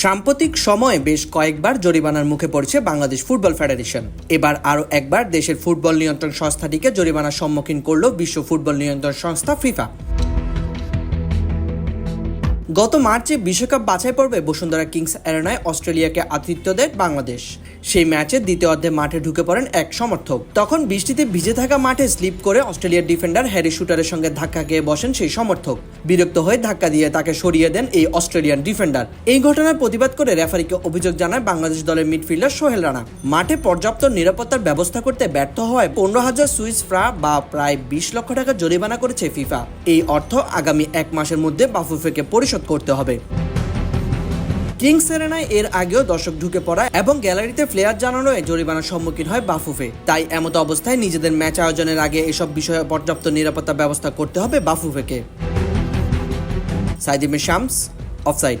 সাম্প্রতিক সময়ে বেশ কয়েকবার জরিমানার মুখে পড়েছে বাংলাদেশ ফুটবল ফেডারেশন। এবার আরও একবার দেশের ফুটবল নিয়ন্ত্রণ সংস্থাটিকে জরিমানার সম্মুখীন করল বিশ্ব ফুটবল নিয়ন্ত্রণ সংস্থা ফিফা। গত মার্চে বিশ্বকাপ বাছাই পর্বে বসুন্ধরা কিংস অ্যারেনায় অস্ট্রেলিয়াকে আতিথ্য দেয় বাংলাদেশ। সেই ম্যাচে দ্বিতীয় অর্ধে মাঠে ঢুকে পড়েন এক সমর্থক। তখন বৃষ্টিতে ভিজে থাকা মাঠে স্লিপ করে অস্ট্রেলিয়ার ডিফেন্ডার হ্যারি শুটারের সঙ্গে ধাক্কা খেয়ে বসেন সেই সমর্থক। বিরক্ত হয়ে ধাক্কা দিয়ে তাকে সরিয়ে দেন এই অস্ট্রেলিয়ান ডিফেন্ডার। এই ঘটনার প্রতিবাদ করে রেফারিকে অভিযোগ জানায় বাংলাদেশ দলের মিডফিল্ডার সোহেল রানা। মাঠে পর্যাপ্ত নিরাপত্তার ব্যবস্থা করতে ব্যর্থ হওয়ায় পনেরো হাজার সুইস ফ্রা বা প্রায় বিশ লক্ষ টাকা জরিমানা করেছে ফিফা। এই অর্থ আগামী এক মাসের মধ্যে বাফুফেকে পরিশোধ করতে হবে। কিংস সেরেনায় এর আগেও দর্শক ঢুকে পড়া এবং গ্যালারিতে ফ্লেয়ার জানানোয় জরিমানার সম্মুখীন হয় বাফুফে। তাই এমতো অবস্থায় নিজেদের ম্যাচ আয়োজনের আগে এসব বিষয়ে পর্যাপ্ত নিরাপত্তা ব্যবস্থা করতে হবে বাফুফেকে। সাইদিমে শামস, অফসাইড।